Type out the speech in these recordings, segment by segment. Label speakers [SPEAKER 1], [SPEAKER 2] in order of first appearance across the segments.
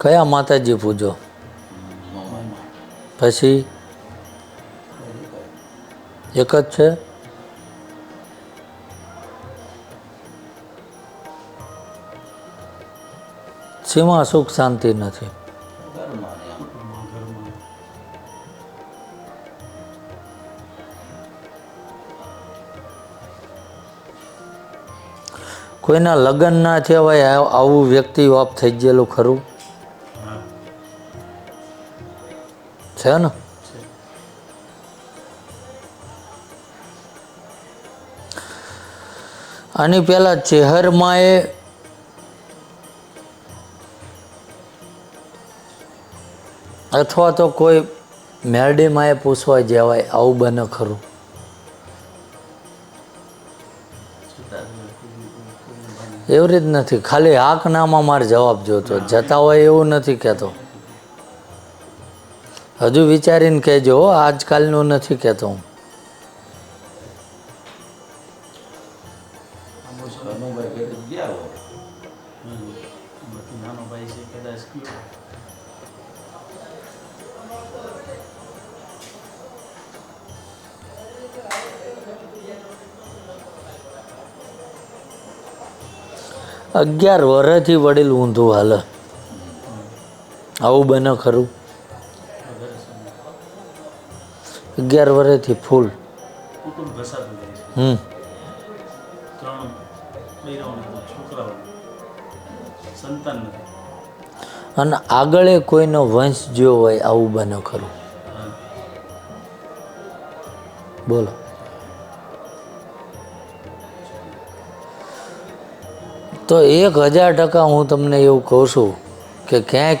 [SPEAKER 1] કયા માતાજી પૂજો? પછી? એક જ છે? સીમા સુખ શાંતિ નથી. કોઈના લગ્ન ના થયા હોય આવું વ્યક્તિ વાપ થઈ ગયેલું ખરું? છે ને આની પહેલા ચેહરમાં એ અથવા તો કોઈ મેરડીમાં એ પૂછવા જવાય, આવું બને ખરું. એવી રીત નથી. ખાલી હાક નામાં મારે જવાબ જોતો. જતા હોય એવું નથી કહેતો. હજુ વિચારીને કહેજો આજકાલનું નથી કહેતો હું. અગિયાર વર્ષથી વડીલ ઊંધું હાલ. આવું બને ખરું? અગિયાર વર્ષથી ફૂલ હમ. અને આગળ કોઈનો વંશ જો હોય આવું બને ખરું. બોલો. તો એક હજાર ટકા હું તમને એવું કહું છું કે ક્યાંક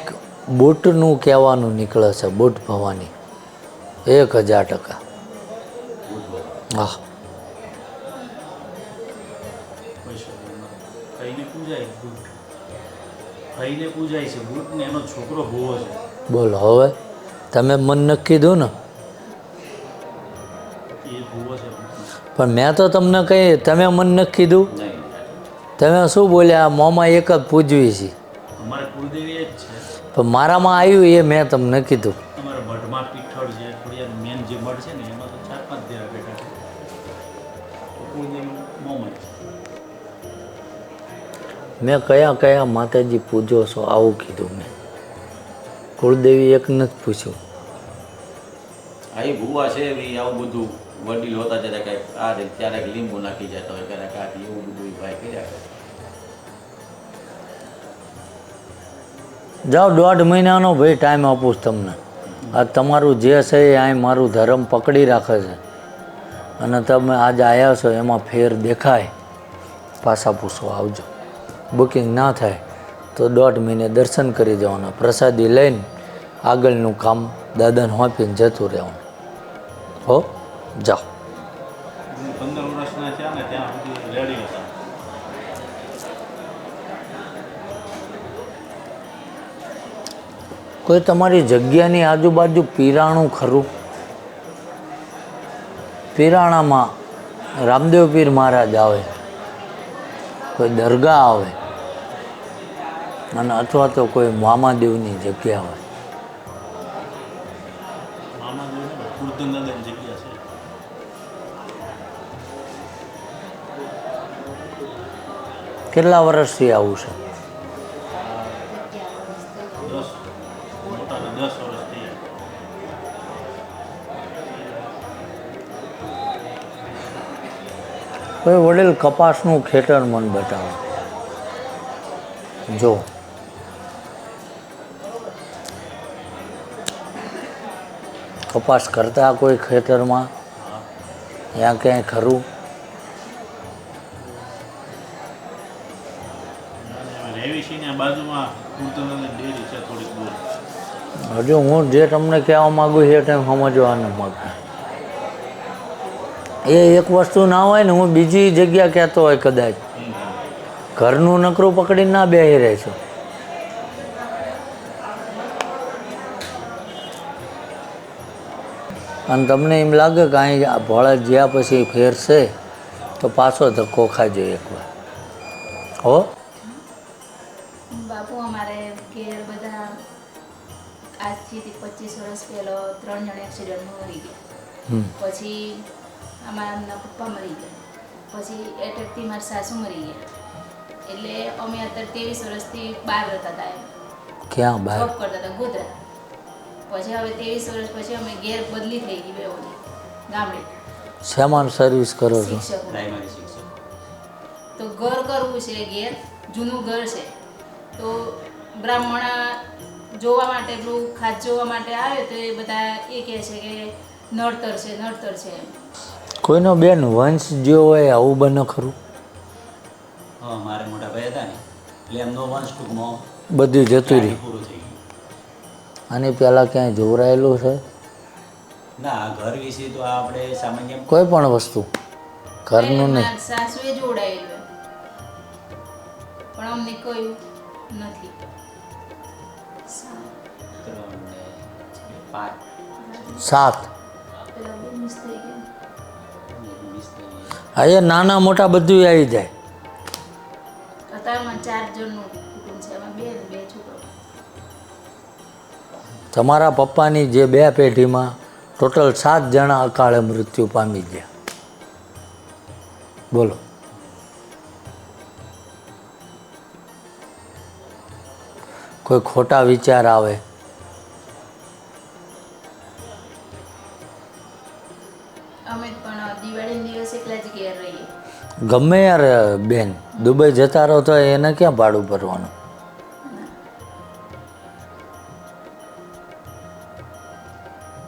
[SPEAKER 1] બુટનું કહેવાનું નીકળે છે બુટ ભવાની. એક હજાર ટકા. હા. બોલો હવે તમે મન નક્કી દો ને. પણ મેં તો તમને કહી તમે મન નક્કી કીધું? તમે શું બોલ્યા મોંમાં એક જ પૂજવી છે. પણ મારામાં આવ્યું એ મેં તમને કીધું. મેં કયા કયા માતાજી પૂજો છો આવું કીધું મેં. કુળદેવી એક નથી પૂછ્યું.
[SPEAKER 2] આ ભૂવા છે એ આવું બધું વડીલ હોતા ત્યારે કંઈક આ રીતે ક્યારેક લીંબુ નાખી જતા હોય ક્યારેક આ એવું બધું ભાઈ કર્યા
[SPEAKER 1] જાઓ દોઢ મહિનાનો ભાઈ ટાઈમ આપું તમને. આ તમારું જે છે એ અહીં મારું ધર્મ પકડી રાખે છે. અને તમે આજે આવ્યા છો એમાં ફેર દેખાય. પાછા પૂછો આવજો. બુકિંગ ના થાય, તો દોઢ મહિને દર્શન કરી જવાના. પ્રસાદી લઈને આગળનું કામ દાદાને હોંપીને જતું રહેવાનું. હો, જાઓ. કોઈ તમારી જગ્યાની આજુબાજુ પીરાણું ખરું? પીરાણામાં રામદેવ પીર મહારાજ આવે. કોઈ દરગાહ આવે અને અથવા તો કોઈ મામાદેવની જગ્યા હોય. કેટલા વર્ષથી આવું છે?
[SPEAKER 3] થયા
[SPEAKER 1] કોઈ વડીલ કપાસનું ખેતર મન બતાવે. જો. કપાસ કરતા કોઈ ખેતરમાં? ત્યાં ક્યાંય ખરું? હજુ હું જે તમને કહેવા માગું છું એ ટાઈમ સમજવા ન એ એક વસ્તુ ના હોય ને હું બીજી જગ્યા કહેતો હોય કદાચ. ઘરનું નકરું પકડીને ના બેહી રહે છે. અને તમને એમ લાગે કે અહીં આ ભોળા જ્યાં પછી ફેરશે તો પાછો ધક્કો ખાજો એકવાર. હો?
[SPEAKER 4] બાપુ અમારે ઘેર બધા આજથી પચીસ વર્ષ પહેલો ત્રણ જણ એક્સિડન્ટમાં મરી ગયા. પછી અમારા એમના પપ્પા મરી ગયા. પછી એટેકથી મારા સાસુ મરી ગયા. એટલે અમે અત્યારે ત્રેવીસ વર્ષથી બહાર રહેતા હતા એમ.
[SPEAKER 1] ક્યાં બહાર?
[SPEAKER 4] જોબ કરતા હતા ગોધરા. પછી હવે ત્રેવીસ વર્ષ પછી અમે ઘેર બદલી થઈ ગઈ બેઓની ગામડે.
[SPEAKER 1] શેમાં સર્વિસ કરો છો?
[SPEAKER 4] તો ઘર કરવું છે ઘેર જૂનું ઘર છે. તો બ્રાહ્મણ જોવા માટે પેલું ખાસ જોવા માટે આવે તો એ બધા એ કહે છે કે નડતર છે નડતર છે એમ.
[SPEAKER 1] કોઈનો બેન વંશ જો હોય આવું બને ખરું?
[SPEAKER 3] હા મારે મોટા ભાઈ હતા ને એટલે એમનો વંશ ટૂંકમાં
[SPEAKER 1] બધું જતું રહ્યું
[SPEAKER 3] પૂરું થઈ ગયું.
[SPEAKER 1] આની પહેલાં ક્યાંય જોવરાયેલું છે?
[SPEAKER 3] ના ઘર વિશે તો આપણે સામાન્ય
[SPEAKER 1] કોઈ પણ વસ્તુ. ઘરનું નહીં.
[SPEAKER 4] સાસુએ જોડાયેલું. પણ અમને કહ્યું નથી.
[SPEAKER 3] ત્રણ
[SPEAKER 1] સાત. હા એ નાના મોટા બધું આવી જાય. તમારા પપ્પાની જે બે પેઢીમાં ટોટલ સાત જણા અકાળે મૃત્યુ પામી ગયા. બોલો. કોઈ ખોટા વિચાર આવે ગમે યાર બેન દુબઈ જતા રહો તો એને ક્યાં ભાડું ભરવાનું?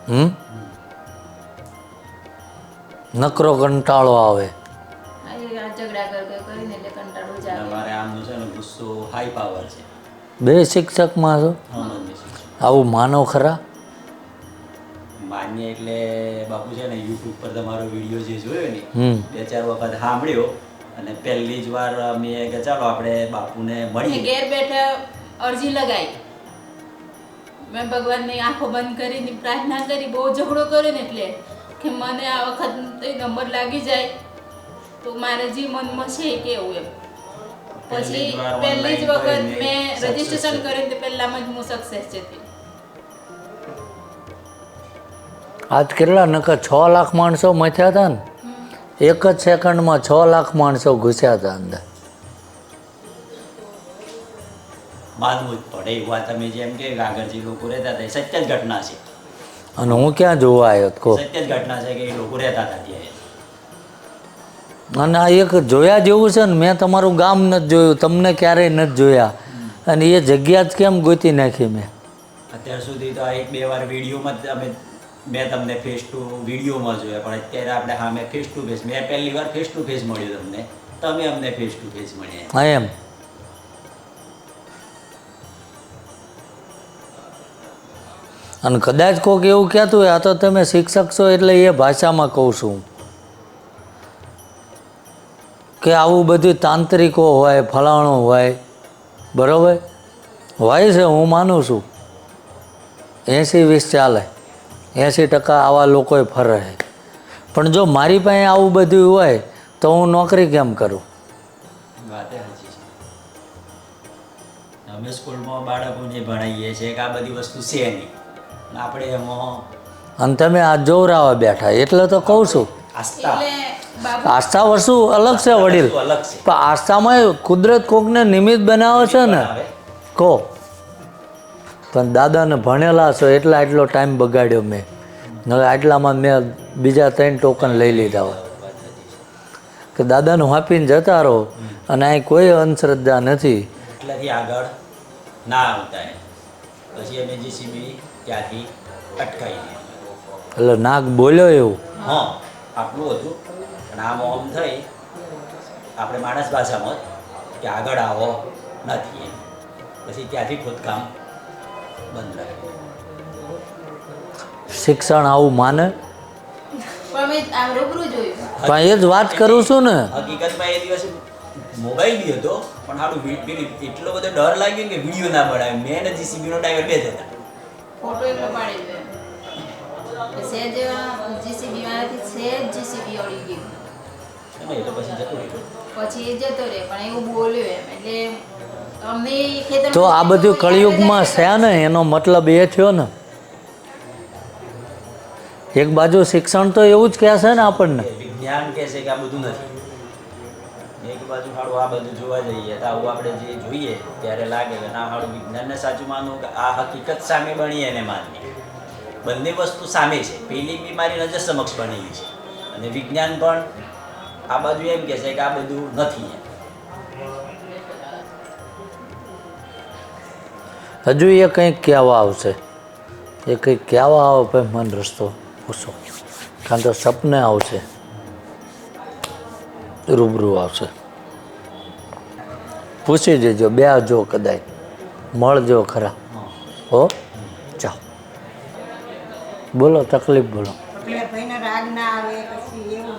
[SPEAKER 1] હમ? નકરો કંટાળો આવે.
[SPEAKER 4] બે
[SPEAKER 3] શિક્ષક આમનું છે
[SPEAKER 1] શિક્ષકમાં આવું માનો ખરા?
[SPEAKER 3] માન્ય એટલે બાપુ છે ને યુટ્યુબ પર તમારો વીડિયો જે જોયો ને બે ચાર વખત સાંભળ્યો અને પહેલી જ વાર મેં કે ચાલો આપણે બાપુને મળીએ.
[SPEAKER 4] ઘેર બેઠા અરજી લગાવી મેં ભગવાનની આંખો બંધ કરીને પ્રાર્થના કરી બહુ ઝઘડો કર્યો ને એટલે કે મને આ વખત નંબર લાગી જાય તો મારે જે મનમાં છે કેવું એમ. પછી
[SPEAKER 3] પહેલી જ
[SPEAKER 4] વખત મેં રજીસ્ટ્રેશન. કર્યું તે પહેલામાં જ હું સક્સેસ જતી
[SPEAKER 1] આજ કેટલા? નકર છ લાખ માણસો મથ્યા હતા ને. એક જ સેકન્ડમાં છ લાખ માણસો ઘૂસ્યા હતા અંદર.
[SPEAKER 3] માનવું જ પડે એવું તમે જેમ કે ગાગરજી લોકો રહેતા હતા. સત્ય જ ઘટના છે.
[SPEAKER 1] અને હું ક્યાં જોવા આવ્યો તો
[SPEAKER 3] સત્ય જ ઘટના છે કે એ લોકો રહેતા હતા ત્યાં
[SPEAKER 1] અને આ એક જોયા જેવું છે ને મેં તમારું ગામ નથી જોયું તમને ક્યારેય નથી જોયા. અને એ જગ્યા જ કેમ ગોતી નાખી મેં?
[SPEAKER 3] અત્યાર સુધી તો એક બે વાર વિડીયોમાં જ અમે મેં તમને ફેસ ટુ વિડીયોમાં જોયા, પણ અત્યારે આપણે સામે ફેસ ટુ ફેસ મેં પહેલી વાર ફેસ ટુ ફેસ મળ્યું તમને. તમે અમને ફેસ ટુ ફેસ મળ્યા
[SPEAKER 1] હા, એમ. અને કદાચ કોઈક એવું કહેતું હોય, આ તો તમે શિક્ષક છો એટલે એ ભાષામાં કહું છું. કે આવું બધું તાંત્રિકો હોય, ફલાણું હોય, બરાબર? હોય છે, હું માનું છું. એંસી વીસ ચાલે. એંસી ટકા આવા લોકોએ ફરે પણ જો મારી પાસે આવું બધું હોય તો હું નોકરી કેમ કરું?
[SPEAKER 3] અમે સ્કૂલમાં બાળકોને ભણાવીએ છીએ કે આ બધી વસ્તુ છે નહીં. અને આપણે એમાં
[SPEAKER 1] અને તમે આ જોવરાવા બેઠા એટલે તો કહું છું.
[SPEAKER 3] આસ્થા.
[SPEAKER 1] વસ્તુ અલગ છે વડીલ. પણ આસ્થામાં કુદરત કોકને નિમિત્ત બનાવે છે ને? કહો. પણ દાદાને ભણેલા છો એટલા એટલો ટાઈમ બગાડ્યો મેં. હવે આટલામાં મેં બીજા ત્રણ ટોકન લઈ લીધા હોય કે દાદાને હાપીને જતા રહો અને અહીં કોઈ અંધશ્રદ્ધા નથી.
[SPEAKER 3] એટલાથી આગળ ના આવતા પછી અમે જીસીબી ત્યાંથી અટકાઈ
[SPEAKER 1] એટલે નાગ બોલ્યો એવું?
[SPEAKER 3] હા આટલું હતું. પણ આમ ઓમ થઈ આપણે માણસ ભાષામાં કે આગળ આવો નથી પછી ત્યાંથી ખોદકામ બંધ
[SPEAKER 1] શિક્ષણ આવું માને?
[SPEAKER 4] પણ
[SPEAKER 1] એ જ વાત કરું છું ને.
[SPEAKER 3] હકીકતમાં એ દિવસે મોબાઈલ બી હતો પણ સારું એટલો બધો ડર લાગ્યો કે વીડિયો ના બનાવે મેં ને જીસીબીનો ડ્રાઈવર બે જતા હતા.
[SPEAKER 4] ફોટો એટલો પાડી દે. સહેજ જીસીબી મારાથી સહેજ જીસીબી અડી ગયું
[SPEAKER 3] અને એ તો પછી જતો રહ્યો.
[SPEAKER 4] પછી એ જતો રહે પણ એવું બોલ્યો એમ. એટલે
[SPEAKER 1] તો આ બધું કળિયુગમાં છે ને એનો મતલબ એ થયો ને. એક બાજુ શિક્ષણ તો એવું જ કહે છે ને આપણને.
[SPEAKER 3] કે વિજ્ઞાન કહે છે કે આ બધું નથી. એક બાજુ હાડું આ બધું જોવા જઈએ તો આવું આપણે જે જોઈએ ત્યારે લાગે કે ના હાડું વિજ્ઞાનને સાચું માનવું કે આ હકીકત સામે બની એને માનવી. બંને વસ્તુ સામે છે. પેલી બીમારી નજર સમક્ષ બનેલી છે. અને વિજ્ઞાન પણ આ બાજુ એમ કહે છે કે આ બધું નથી એમ.
[SPEAKER 1] હજુ એ કંઈક કહેવા આવશે. એ કંઈક કહેવા આવે પણ મન રસ્તો પૂછો કારણ કે સપને આવશે. રૂબરૂ આવશે. પૂછી દેજો બે જો કદાચ મળજો ખરા. હો? ચાલ. બોલો તકલીફ બોલો.
[SPEAKER 5] રાગ ના આવે પછી એવું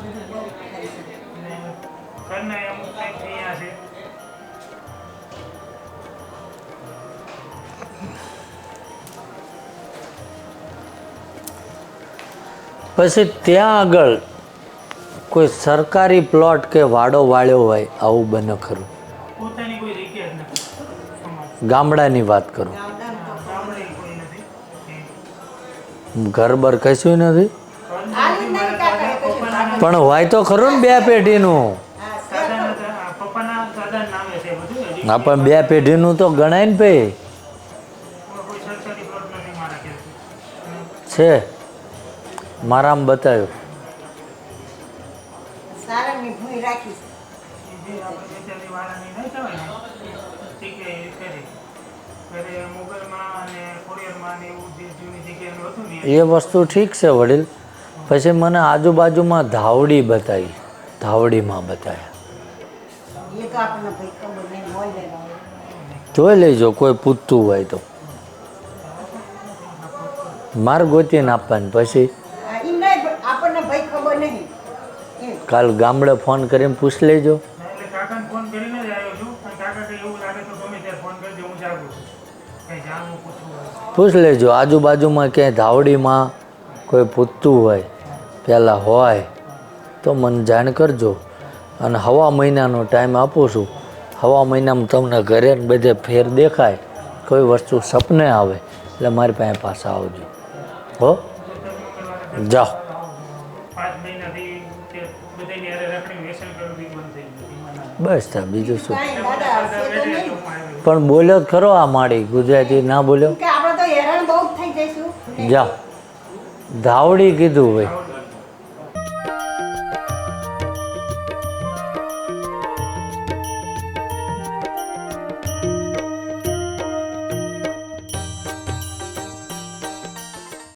[SPEAKER 1] પછી ત્યાં આગળ કોઈ સરકારી પ્લોટ કે વાડો વાળ્યો હોય આવું બને ખરું. ગામડાની વાત કરું. ઘર બર કશું નથી. પણ હોય તો ખરું ને બે પેઢીનું.
[SPEAKER 5] હા,
[SPEAKER 1] પણ બે પેઢીનું તો ગણાય ને ભાઈ. છે. મારામાં બતાવ્યું.
[SPEAKER 6] એ
[SPEAKER 1] વસ્તુ ઠીક છે વડીલ. પછી મને આજુબાજુમાં ધાવડી બતાવી. ધાવડીમાં બતાવ્યા. જોઈ લેજો કોઈ પૂછતું હોય તો. માર ગોતીને આપવાની. પછી જાગું ગામડે ફોન કરીને પૂછ લેજો. પૂછ લેજો. આજુબાજુમાં ક્યાંય ધાવડીમાં કોઈ પૂછતું હોય પહેલાં હોય તો મને જાણ કરજો. અને હવા મહિનાનો ટાઈમ આપું છું. હવા મહિનામાં તમને ઘરે બધે ફેર દેખાય. કોઈ વસ્તુ સપને આવે એટલે મારી પાસે પાછા આવજો. હો? જાઓ. બસ બીજું શું? પણ બોલ્યો જ ખરો આ માળી ગુજરાતી ના બોલ્યો?
[SPEAKER 5] જ
[SPEAKER 1] જાઓ ધાવડી કીધું ભાઈ.